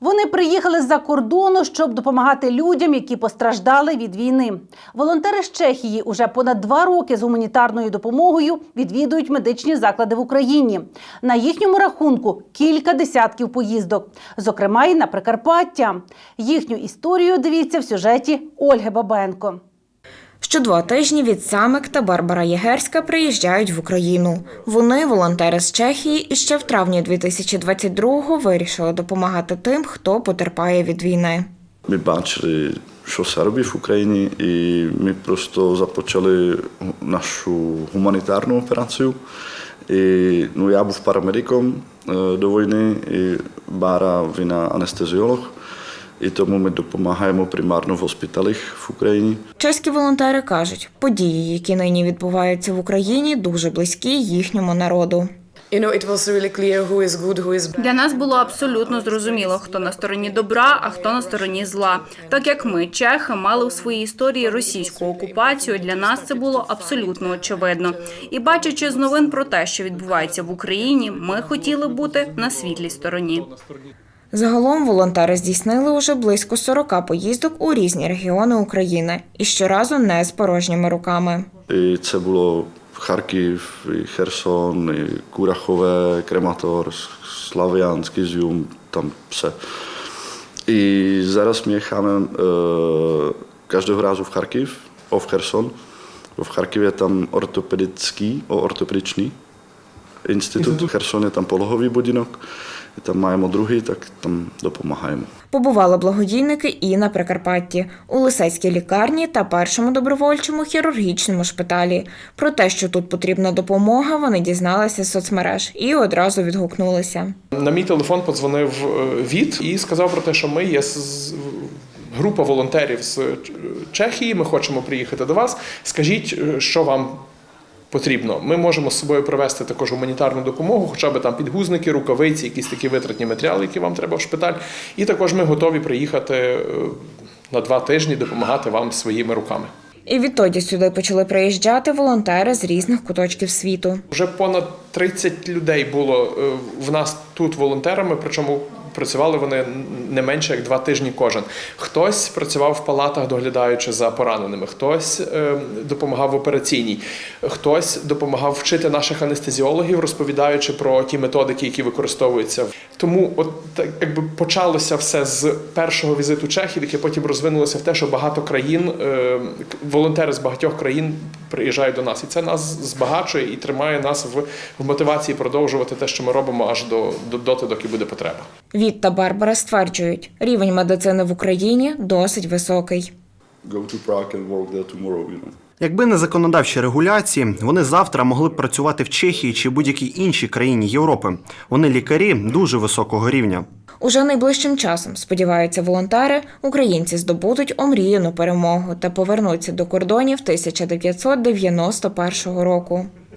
Вони приїхали з-за кордону, щоб допомагати людям, які постраждали від війни. Волонтери з Чехії уже понад два роки з гуманітарною допомогою відвідують медичні заклади в Україні. На їхньому рахунку кілька десятків поїздок, зокрема і на Прикарпаття. Їхню історію дивіться в сюжеті Ольги Бабенко. Що два тижні від Самик та Барбара Єгерська приїжджають в Україну. Вони, волонтери з Чехії, і ще в травні 2022-го вирішили допомагати тим, хто потерпає від війни. Ми бачили, що це робить в Україні, і ми просто започали нашу гуманітарну операцію. І, ну, я був парамедиком е, до війни, і Бара вона анестезіолог. І тому ми допомагаємо примарно в госпіталях в Україні. Чеські волонтери кажуть, події, які нині відбуваються в Україні, дуже близькі їхньому народу. Для нас було абсолютно зрозуміло, хто на стороні добра, а хто на стороні зла. Так як ми, чехи, мали у своїй історії російську окупацію, для нас це було абсолютно очевидно. І бачачи з новин про те, що відбувається в Україні, ми хотіли бути на світлій стороні. Загалом волонтери здійснили уже близько 40 поїздок у різні регіони України і щоразу не з порожніми руками. І це було Харків, і Херсон, і Курахове, Крематор, Славянськ, Ізюм, там все. І зараз ми їхаємо е, кожного разу в Харків, о в Херсон. Бо в Харкові там ортопедичний, ортопедичний інститут. В Херсоні там пологовий будинок. І там маємо другий, так там допомагаємо. Побували благодійники і на Прикарпатті, у Лисецькій лікарні та першому добровольчому хірургічному шпиталі. Про те, що тут потрібна допомога, вони дізналися з соцмереж і одразу відгукнулися. На мій телефон подзвонив е, Віт і сказав про те, що ми є з- група волонтерів з Чехії. Ми хочемо приїхати до вас. Скажіть, е, що вам потрібно. Ми можемо з собою привезти також гуманітарну допомогу, хоча б там підгузники, рукавиці, якісь такі витратні матеріали, які вам треба в шпиталь. І також ми готові приїхати е, на два тижні допомагати вам своїми руками. І відтоді сюди почали приїжджати волонтери з різних куточків світу. Вже понад 30 людей було е, в нас тут волонтерами, причому працювали вони не менше як два тижні кожен. Хтось працював в палатах, доглядаючи за пораненими, хтось е, допомагав в операційній, хтось допомагав вчити наших анестезіологів, розповідаючи про ті методики, які використовуються. Тому, от так, якби почалося все з першого візиту Чехії, яке потім розвинулося в те, що багато країн, е, волонтери з багатьох країн приїжджають до нас, і це нас збагачує і тримає нас в, в мотивації продовжувати те, що ми робимо аж до, до доти, доки буде потреба. Віт та Барбара стверджують, рівень медицини в Україні досить високий. Go to Prague and work there tomorrow, you know. Якби не законодавчі регуляції, вони завтра могли б працювати в Чехії чи будь-якій іншій країні Європи. Вони лікарі дуже високого рівня. Уже найближчим часом, сподіваються волонтери, українці здобудуть омріяну перемогу та повернуться до кордонів 1991 року.